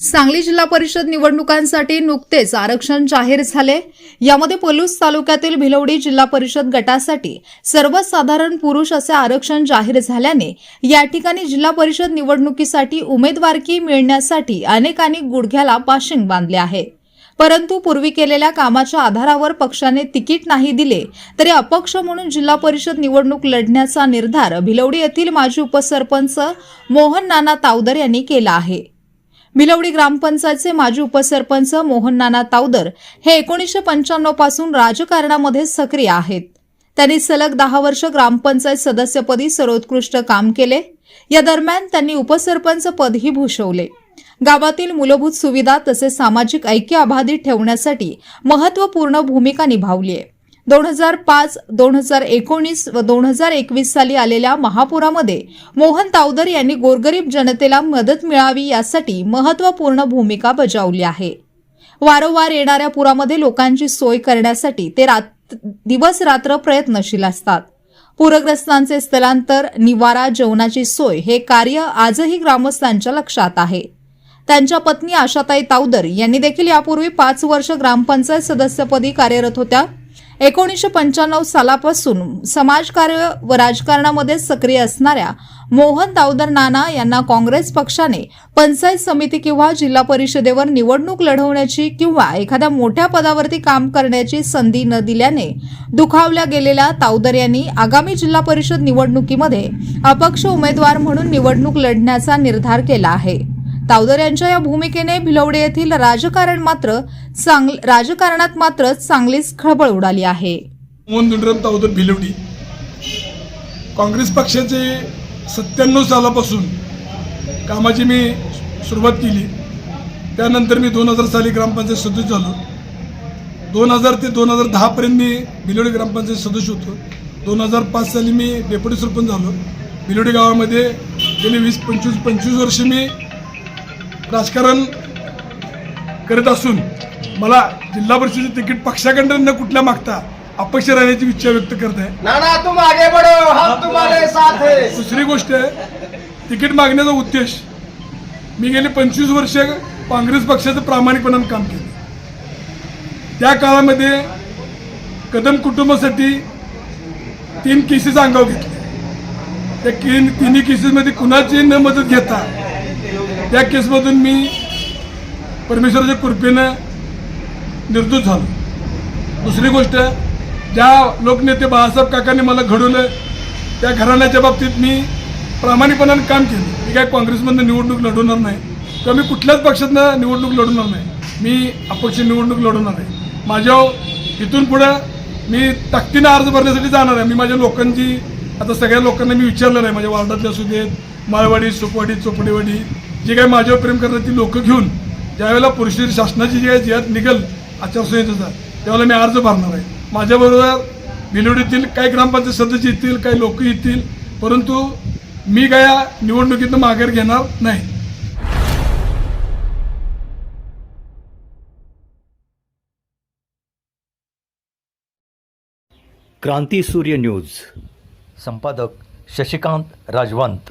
सांगली जिल्हा परिषद निवडणुकांसाठी नुकतेच आरक्षण जाहीर झाले. यामध्ये पलूस तालुक्यातील भिलवडी जिल्हा परिषद गटासाठी सर्वसाधारण पुरुष असे आरक्षण जाहीर झाल्याने या ठिकाणी जिल्हा परिषद निवडणुकीसाठी उमेदवारकी मिळण्यासाठी अनेकांनी गुडघ्याला पाशिंग बांधले आहे. परंतु पूर्वी केलेल्या कामाच्या आधारावर पक्षाने तिकीट नाही दिले तरी अपक्ष म्हणून जिल्हा परिषद निवडणूक लढण्याचा निर्धार भिलवडी येथील माजी उपसरपंच मोहन नाना तावदर यांनी केला आहे. भिलवडी ग्रामपंचायतचे माजी उपसरपंच मोहन नाना तावदर हे एकोणीसशे पंच्याण्णवपासून राजकारणामध्ये सक्रिय आहेत. त्यांनी सलग दहा वर्ष ग्रामपंचायत सदस्यपदी सर्वोत्कृष्ट काम केले. या दरम्यान त्यांनी उपसरपंच पदही भूषवले. गावातील मूलभूत सुविधा तसेच सामाजिक ऐक्य अबाधित ठेवण्यासाठी महत्त्वपूर्ण भूमिका निभावली आहे. दोन हजार पाच दोन हजार एकोणीस व दोन हजार एकवीस साली आलेल्या महापुरामध्ये मोहन तावदर यांनी गोरगरीब जनतेला मदत मिळावी यासाठी महत्त्वपूर्ण भूमिका बजावली आहे. वारंवार येणाऱ्या पुरामध्ये लोकांची सोय करण्यासाठी ते रात दिवस रात्र प्रयत्नशील असतात. पूरग्रस्तांचे स्थलांतर निवारा जेवणाची सोय हे कार्य आजही ग्रामस्थांच्या लक्षात आहे. त्यांच्या पत्नी आशाताई तावदर यांनी देखील यापूर्वी पाच वर्ष ग्रामपंचायत सदस्यपदी कार्यरत होत्या. एकोणीसशे पंच्याण्णव सालापासून समाजकार्य व राजकारणामध्ये सक्रिय असणाऱ्या मोहन दाऊदर नाना यांना काँग्रेस पक्षाने पंचायत समिती किंवा जिल्हा परिषदेवर निवडणूक लढवण्याची किंवा एखाद्या मोठ्या पदावरती काम करण्याची संधी न दिल्याने दुखावल्या गेलेल्या तावदर यांनी आगामी जिल्हा परिषद निवडणुकीमध्ये अपक्ष उमेदवार म्हणून निवडणूक लढण्याचा निर्धार केला आहे. तावदर यांच्या या भूमिकेने भिलवडे येथील राजकारण मात्र चांगल राजकारणात मात्र चांगलीच खळबळ उडाली आहे. मोहन दुंडराम तावदर भिलवडी. काँग्रेस पक्षाचे सत्त्याण्णव सालापासून कामाची मी सुरुवात केली. त्यानंतर मी दोन हजार साली ग्रामपंचायत सदस्य झालो. दोन हजार ते दोन हजार दहापर्यंत मी भिलोडी ग्रामपंचायत सदस्य होतो. दोन हजार पाच साली मी डेप्युटी सरपंच झालो. भिलोडी गावामध्ये गेले वीस पंचवीस पंचवीस वर्ष मी राजकारण करत असून मला जिल्हा परिषदेचे तिकीट पक्षाकडनं न कुठल्या मागता अपक्ष राहण्याची इच्छा व्यक्त करत आहे. हैं. दुसरी गोष्ट आहे तिकीट मागण्याचा उद्देश मी गेले पंचवीस वर्ष काँग्रेस पक्षाचं प्रामाणिकपणानं काम केलं. त्या काळामध्ये कदम कुटुंबासाठी तीन केसेस अंगावर घेतले. त्या तीन तिन्ही केसेसमध्ये कुणाची न मदत घेता त्या केसमधून मी परमेश्वराच्या कृपेनं निर्दोष झालो. दुसरी गोष्ट ज्या लोकनेते बाळासाहेब काकांनी मला घडवलं त्या घराण्याच्या बाबतीत मी प्रामाणिकपणानं काम केलं. मी काय काँग्रेसमधनं निवडणूक लढवणार नाही किंवा मी कुठल्याच पक्षातनं निवडणूक लढवणार नाही. मी अपक्ष निवडणूक लढवणार आहे. माझ्या इथून पुढं मी ताकदीनं अर्ज भरण्यासाठी जाणार आहे. मी माझ्या लोकांची आता सगळ्या लोकांना मी विचारलेलं आहे. माझ्या वार्डातले असू देत माळवाडी सुपवाडी चोपडेवाडी जे काही माझ्यावर प्रेम करतात ती लोकं घेऊन ज्यावेळेला पुरुषेरी शासनाची जी काही जियात निघल आचारसंहितेचा त्यावेळेला मी अर्ज भरणार आहे. माझ्याबरोबर भिलवडीतील काही ग्रामपंचायत सदस्य येतील काही लोक येतील परंतु मी काय या निवडणुकीतनं माघार घेणार नाही. क्रांती सूर्य न्यूज. संपादक शशिकांत राजवंत.